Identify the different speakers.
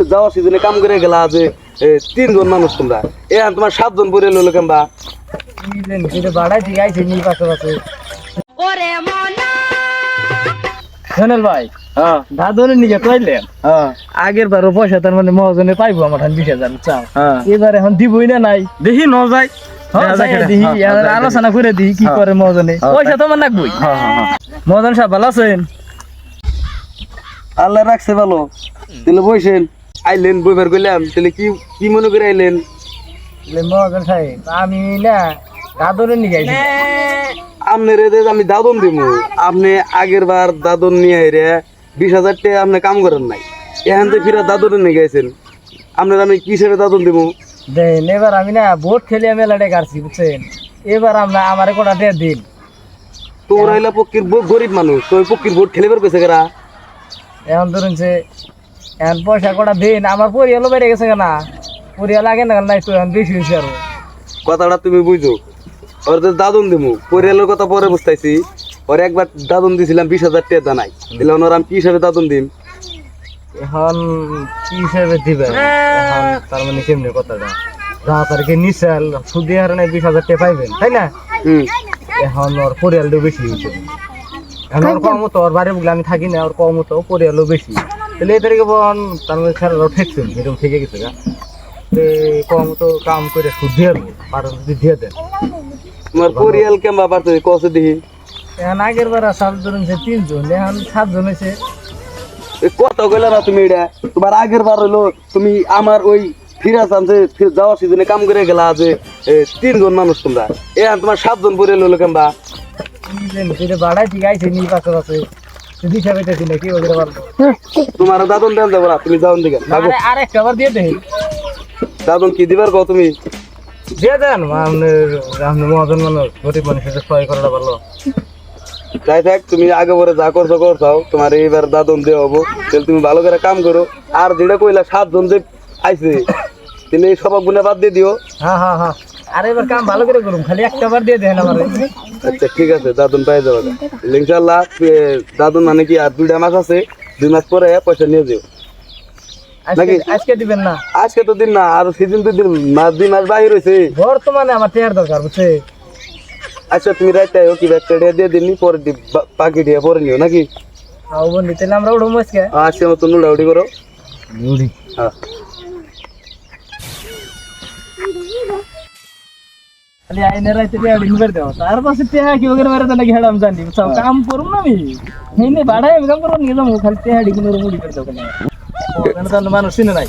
Speaker 1: যাওয়া সিজনে কাম করে গেলা যে তিনজন মানুষ তোমরা। এখন তোমার সাতজন পরে লইলো কেমবা?
Speaker 2: মনা।
Speaker 3: ভাই
Speaker 1: হ্যাঁ।
Speaker 3: নিকে
Speaker 1: হ্যাঁ।
Speaker 3: আগের বারও পয়সা তার মানে মহাজনে পাইবো আমার ঠান বিশ হাজার চাও।
Speaker 1: হ্যাঁ।
Speaker 3: এবার এখন দিবই না নাই?
Speaker 1: দেখি ন যায়
Speaker 3: হ্যাঁ, আলোচনা করে দিই কি করে মহাজনে। পয়সা তো আমার নাকবই মহাজন সাহেব ভালো আছেন?
Speaker 1: আল্লাহ রাখছে ভালো। তাহলে বইছেন আইলেন বইবার গেলাম তাহলে কি কি মনে করে আইলেন?
Speaker 3: মহাজন সাহেব আমি না দাদুর নিকে আইছি।
Speaker 1: আপনার এদের আমি দাদন দিব আপনি আগের বার দাদন নিয়ে আইরে বিশ হাজার টাকা আপনি কাম করেন নাই। এখান থেকে ফিরা দাদন নিয়ে গেছেন। আপনার আমি কিসের দাদন দিব
Speaker 3: দেন এবার আমি না ভোট খেলে মেলাটে কাটছি বুঝছেন? এবার আমরা আমার কোটা দিয়ে দিন।
Speaker 1: তোমরা হইলা পক্ষীর গরিব মানুষ তো পক্ষীর ভোট খেলে বের কইছে কেরা?
Speaker 3: এখন ধরুন যে এখন পয়সা কোটা দিন আমার পরিয়ালও বেড়ে গেছে না পরিয়াল আগে না নাই তো এখন বেশি হয়েছে আরও।
Speaker 1: কথাটা তুমি বুঝো। ওর তো দাদন দিমু। পরিয়ালের কথা পরে বুঝতেছি ওর একবার দাদন দিছিলাম বিশ হাজার টাকা জানাই। দিলে ওনার আমি কি হিসাবে দাদন দিম?
Speaker 3: এখন কি হিসেবে এখন তার মানে কেমনি কথাটা? যা তারিখে নিশাল সুদি হারণে বিশ হাজার টাকা পাইবেন তাই না?
Speaker 1: হুম।
Speaker 3: এখন ওর পরিয়ালটাও বেশি হয়েছে। এখন ওর কম তো ওর বাড়ি আমি থাকি না ওর কম তো পরিয়ালও বেশি। তাহলে এই তারিখে বন তার খেলাটাও ঠেকছেন এরকম থেকে গেছে গা। তো কম তো কাম করে সুদ দিয়ে দেবো পারেন যদি দিয়ে দেন।
Speaker 1: তোমার পরিয়াল কেমবা পারছে কসে দেখি।
Speaker 3: এখন আগের বার সাত জন হয়েছে তিনজন এখন সাতজন হয়েছে।
Speaker 1: এ কত গেলে না তুমি এটা। তোমার আগের বার হইল তুমি আমার ওই ফিরাস আনছে ফির যাওয়ার সিজনে কাম করে গেলা যে তিনজন মানুষ তোমরা। এখন তোমার সাতজন পরিয়াল হইল কেমবা?
Speaker 3: বাড়াই ঠিক আছে। পারব
Speaker 1: তোমার দাদন দেন দেবো না তুমি দাদন দিকে
Speaker 3: আর একটা বার দিয়ে দেন
Speaker 1: দাদন কি দিবার তুমি?
Speaker 3: দিয়ে দেন আপনি মহাজন মানুষ গরিব মানুষের সহায় করাটা ভালো।
Speaker 1: যাই থাক তুমি আগে পরে যা করছ করছাও তোমার এইবার দাদন দেওয়া হব। তাহলে তুমি ভালো করে কাম করো। আর যেটা কইলা সাতজন যে আইছে তাহলে এই সবাই গুনে বাদ দিয়ে দিও।
Speaker 3: হ্যাঁ হ্যাঁ হ্যাঁ। আর এবার কাম ভালো করে করুন খালি একটা বার দিয়ে দেন আমার
Speaker 1: আচ্ছা ঠিক আছে দাদন পাই যাবে। ইনশাল্লাহ দাদন মানে কি আর দুইটা মাস আছে দুই মাস পরে পয়সা নিয়ে যাও
Speaker 3: আজকে
Speaker 1: নাকি?
Speaker 3: আজকে দিবেন না?
Speaker 1: আজকে তো দিন না আর সিজন দুই দিন মাস দুই মাস বাহির হয়েছে
Speaker 3: বর্তমানে আমার টেয়ার দরকার বুঝছে?
Speaker 1: আচ্ছা তুমি রাইতে আইও কি ব্যাগটা দিয়ে দিননি পরে পাখি দিয়ে পরে নিও নাকি?
Speaker 3: আও বন্ধু তাহলে আমরা উঠবো আজকে।
Speaker 1: আজকে মতো নুড়াউটি করো। হ্যাঁ।
Speaker 3: পাশে টেয়া কি ওদের মেরে নাকি হেডাম জানি? সব কাম করুম না আমি। হেনে বাড়াই আমি কাম করব নিয়ে যাব খালি টেয়া ডিগুনের মুড়ি করে দেবো কেন মানুষ চিনে নাই।